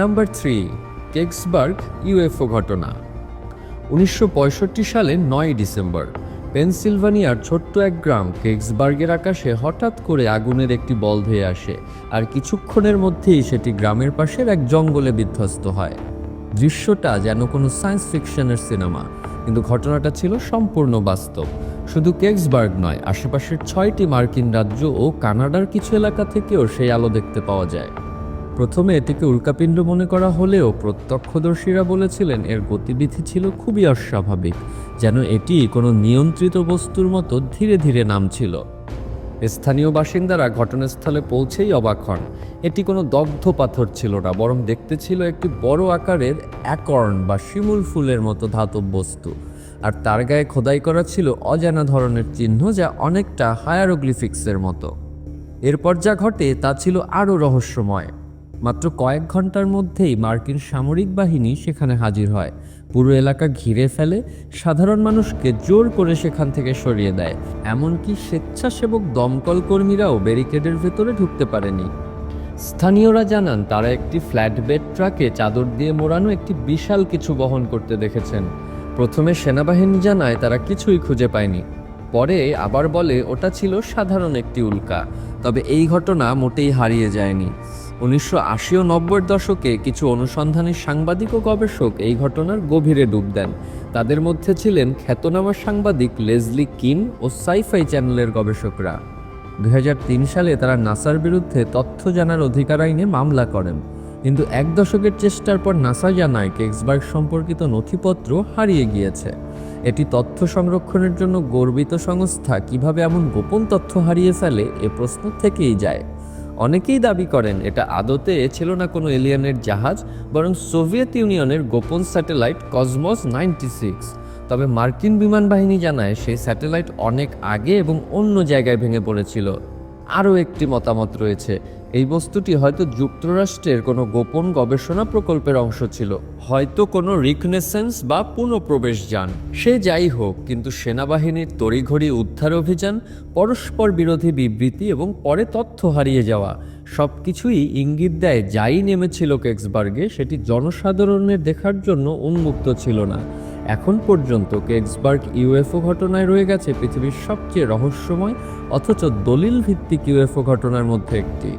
Number three, কেক্সবার্গ UFO ঘটনা। উনিশশো পঁয়ষট্টি সালে নয় ডিসেম্বর, পেনসিলভানিয়ার ছোট্ট এক গ্রাম কেক্সবার্গের আকাশে হঠাৎ করে আগুনের একটি বল ধেয়ে আসে আর কিছুক্ষণের মধ্যেই সেটি গ্রামের পাশের এক জঙ্গলে বিধ্বস্ত হয়। দৃশ্যটা যেন কোনো সায়েন্স ফিকশনের সিনেমা, কিন্তু ঘটনাটা ছিল সম্পূর্ণ বাস্তব। শুধু কেক্সবার্গ নয়, আশেপাশের ছয়টি মার্কিন রাজ্য ও কানাডার কিছু এলাকা থেকেও সেই আলো দেখতে পাওয়া যায়। প্রথমে এটিকে উল্কাপিণ্ড মনে করা হলেও প্রত্যক্ষদর্শীরা বলেছিলেন এর গতিবিধি ছিল খুবই অস্বাভাবিক, যেন এটি কোনো নিয়ন্ত্রিত বস্তুর মতো ধীরে ধীরে নামছিল। স্থানীয় বাসিন্দারা ঘটনাস্থলে পৌঁছেই অবাক হন। এটি কোনো দগ্ধ পাথর ছিল না, বরং দেখতে ছিল একটি বড় আকারের অ্যাকর্ন বা শিমুল ফুলের মতো ধাতব বস্তু। আর তার গায়ে খোদাই করা ছিল অজানা ধরনের চিহ্ন যা অনেকটা হায়ারোগ্লিফিক্সের মতো। এরপর যা ঘটে তা ছিল আরও রহস্যময়। মাত্র কয়েক ঘণ্টার মধ্যেই মার্কিন সামরিক বাহিনী সেখানে হাজির হয়। পুরো এলাকা ঘিরে ফেলে, সাধারণ মানুষকে জোর করে সেখান থেকে সরিয়ে দেয়। এমনকি স্বেচ্ছাসেবক দমকল কর্মীরাও ব্যারিকেডের ভেতরে ঢুকতে পারেনি। স্থানীয়রা জানান, তারা একটি ফ্ল্যাটবেড ট্রাকে চাদর দিয়ে মোড়ানো একটি বিশাল কিছু বহন করতে দেখেছেন। প্রথমে সেনাবাহিনী জানায়, তারা কিছুই খুঁজে পায়নি। পরে আবার বলে, ওটা ছিল সাধারণ একটি উল্কা। তবে এই ঘটনা মোটেই হারিয়ে যায়নি। উনিশশো আশি ও নব্বই দশকে কিছু অনুসন্ধানী সাংবাদিক ও গবেষক এই ঘটনার গভীরে ডুব দেন। তাদের মধ্যে ছিলেন খ্যাতনামা সাংবাদিক লেজলি কিন ও সাইফাই চ্যানেলের গবেষকরা। দু হাজার তিন সালে তারা নাসার বিরুদ্ধে তথ্য জানার অধিকার আইনে মামলা করেন। কিন্তু এক দশকের চেষ্টার পর নাসা জানায় কেক্সবার্গ সম্পর্কিত নথিপত্র হারিয়ে গিয়েছে। এটি তথ্য সংরক্ষণের জন্য গর্বিত সংস্থা কীভাবে এমন গোপন তথ্য হারিয়ে ফেলে এ প্রশ্ন থেকেই যায়। অনেকেই দাবি করেন এটা আদতে ছিল না কোনো এলিয়ানের জাহাজ, বরং সোভিয়েত ইউনিয়নের গোপন স্যাটেলাইট কসমস নাইনটি সিক্স। তবে মার্কিন বিমান বাহিনী জানায়, সেই স্যাটেলাইট অনেক আগে এবং অন্য জায়গায় ভেঙে পড়েছিল। আরও একটি মতামত রয়েছে। এই বস্তুটি হয়তো যুক্তরাষ্ট্রের কোনো গোপন গবেষণা প্রকল্পের অংশ ছিল। হয়তো কোনো রিকনেসেন্স বা পুনঃপ্রবেশ যান সে যাই হোক, কিন্তু সেনাবাহিনীর তড়িঘড়ি উদ্ধার অভিযান, পরস্পর বিরোধী বিবৃতি এবং পরে তথ্য হারিয়ে যাওয়া সব কিছুই ইঙ্গিত দেয় যাই নেমেছিল কেক্সবার্গে, সেটি জনসাধারণের দেখার জন্য উন্মুক্ত ছিল না। এখন পর্যন্ত কেক্সবার্গ ইউএফও ঘটনায় রয়ে গেছে পৃথিবীর সবচেয়ে রহস্যময়, অথচ দলিল ভিত্তিক ইউএফও ঘটনার মধ্যে একটি।